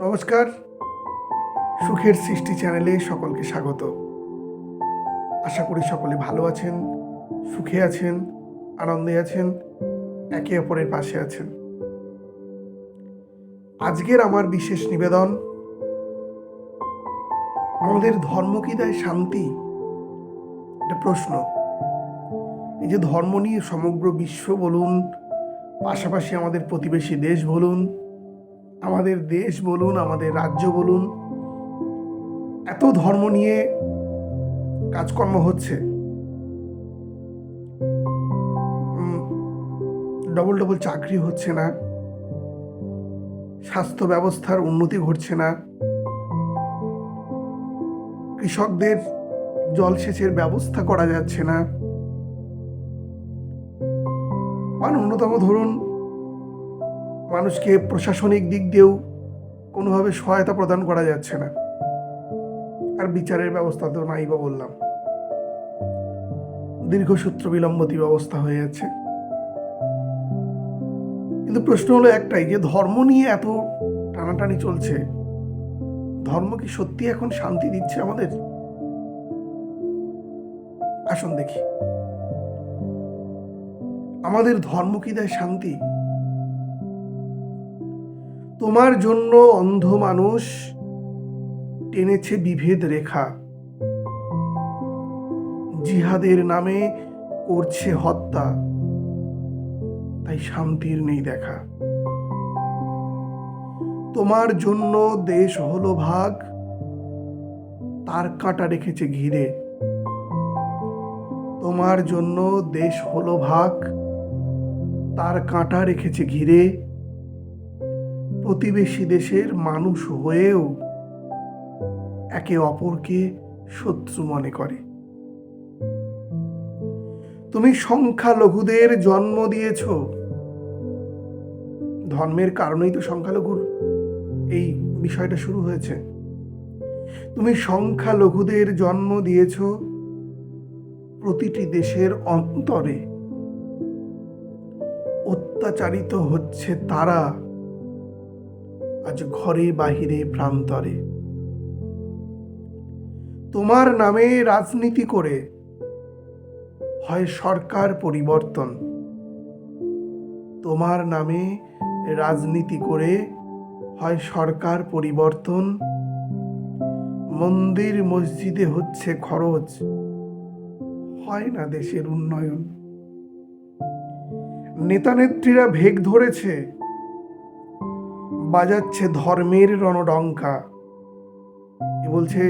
নমস্কার। সুখের সৃষ্টি চ্যানেলে সকলকে স্বাগত। আশা করি সকলে ভালো আছেন, সুখে আছেন, আনন্দে আছেন, একে অপরের পাশে আছেন। আজকের আমার বিশেষ নিবেদন, আমাদের ধর্ম কি দেয় শান্তি? এটা প্রশ্ন। এই যে ধর্ম নিয়ে সমগ্র বিশ্ব বলুন, পাশাপাশি আমাদের প্রতিবেশী দেশ বলুন আমাদের দেশ বলুন, আমাদের রাজ্য বলুন, এত ধর্ম নিয়ে কাজকর্ম হচ্ছে। ডবল ডবল চাকরি হচ্ছে না, স্বাস্থ্য ব্যবস্থার উন্নতি ঘটছে না। কৃষকদের জলসেচের ব্যবস্থা করা যাচ্ছে না। আর অন্যতম ধরুন মানুষকে প্রশাসনিক দিক দিয়েও কোনোভাবে সহায়তা প্রদান করা যাচ্ছে না। আর বিচারের ব্যবস্থা তো নাই বা বললাম। দীর্ঘসূত্র বিলম্বতী ব্যবস্থা হয়ে যাচ্ছে কিন্তু প্রশ্ন হলো একটাই, যে ধর্ম নিয়ে এত টানাটানি চলছে, ধর্ম কি সত্যি এখন শান্তি দিচ্ছে আমাদের? আসুন দেখি। আমাদের ধর্ম কি দেয় শান্তি? তোমার জন্য অন্ধ মানুষ টেনেছে বিভেদ রেখা। জিহাদের নামে করছে হত্যা। তাই শান্তির নেই দেখা। তোমার জন্য দেশ হলো ভাগ, তার কাঁটা রেখেছে ঘিরে। তোমার জন্য দেশ হলো ভাগ, তার কাঁটা রেখেছে ঘিরে। প্রতিবেশী দেশের মানুষ হয়েও একে অপরকে শত্রু মনে করে। তুমি সংখ্যালঘুদের জন্ম দিয়েছ। ধর্মের কারণেই তো সংখ্যালঘুর এই বিষয়টা শুরু হয়েছে। তুমি সংখ্যালঘুদের জন্ম দিয়েছ প্রতিটি দেশের অন্তরে। অত্যাচারিত হচ্ছে তারা আজ ঘরে বাহিরে প্রান্তরে। তোমার নামে রাজনীতি করে হয় সরকার পরিবর্তন। তোমার নামে রাজনীতি করে হয় সরকার পরিবর্তন। মন্দির মসজিদে হচ্ছে খরচ, হয় না দেশের উন্নয়ন। নেতানেত্রীরা ভেগ ধরেছে বাজাচ্ছে ধর্মের রণডঙ্কা। এ বলছে,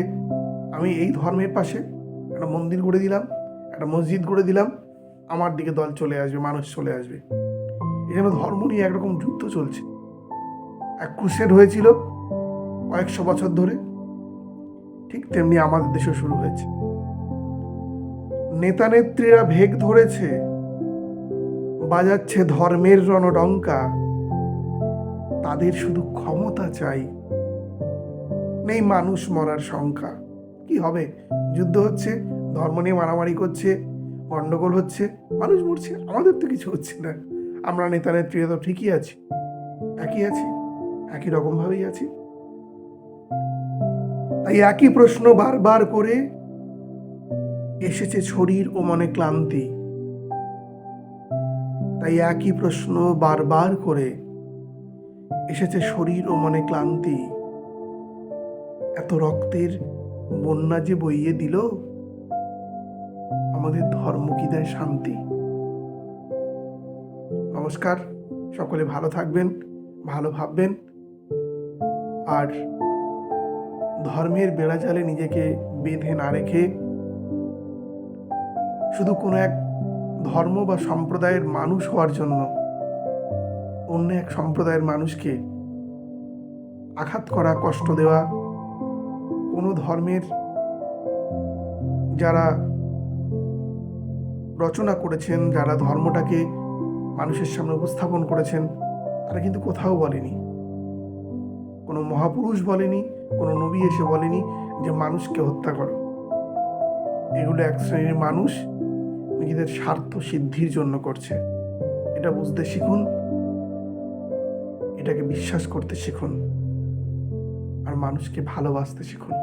আমি এই ধর্মের পাশে একটা মন্দির গড়ে দিলাম, একটা মসজিদ গড়ে দিলাম, আমার দিকে দল চলে আসবে, মানুষ চলে আসবে। এই জন্য ধর্ম নিয়ে একরকম যুদ্ধ চলছে। এক ক্রুসেড হয়েছিল কয়েকশো বছর ধরে, ঠিক তেমনি আমাদের দেশেও শুরু হয়েছে। নেতা নেত্রীরা ভেগ ধরেছে, বাজাচ্ছে ধর্মের রণডঙ্কা। তাদের শুধু ক্ষমতা চাই। নেই মানুষ মরার সংখ্যা কি হবে? যুদ্ধ হচ্ছে, ধর্ম নিয়ে মারামারি করছে, গন্ডগোল হচ্ছে, মানুষ মরছে, আমাদের তো কিছু হচ্ছে না। আমরা নেতা নেত্রী তো ঠিকই আছি। একই আছি, একই রকমভাবেই আছি। তাই একই প্রশ্ন বারবার করে এসেছে শরীর ও মনে ক্লান্তি। তাই একই প্রশ্ন বারবার করে এসেছে শরীর ও মনে ক্লান্তি। এত রক্তের বন্যা যে বইয়ে দিল, আমাদের ধর্ম কি দেয় শান্তি? নমস্কার, সকলে ভালো থাকবেন, ভালো ভাববেন। আর ধর্মের বেড়াজালে নিজেকে বেঁধে না রেখে শুধু কোনো এক ধর্ম বা সম্প্রদায়ের মানুষ হওয়ার জন্য অন্য এক সম্প্রদায়ের মানুষকে আঘাত করা, কষ্ট দেওয়া, কোনো ধর্মের যারা রচনা করেছেন, যারা ধর্মটাকে মানুষের সামনে উপস্থাপন করেছেন, তারা কিন্তু কোথাও বলেনি। কোনো মহাপুরুষ বলেনি, কোনো নবী এসে বলেনি যে মানুষকে হত্যা করো। এগুলো এক শ্রেণির মানুষ নিজেদের স্বার্থ সিদ্ধির জন্য করছে। এটা বুঝতে শিখুন। এটাকে বিশ্বাস করতে শিখুন। আর মানুষকে ভালোবাসতে শিখুন।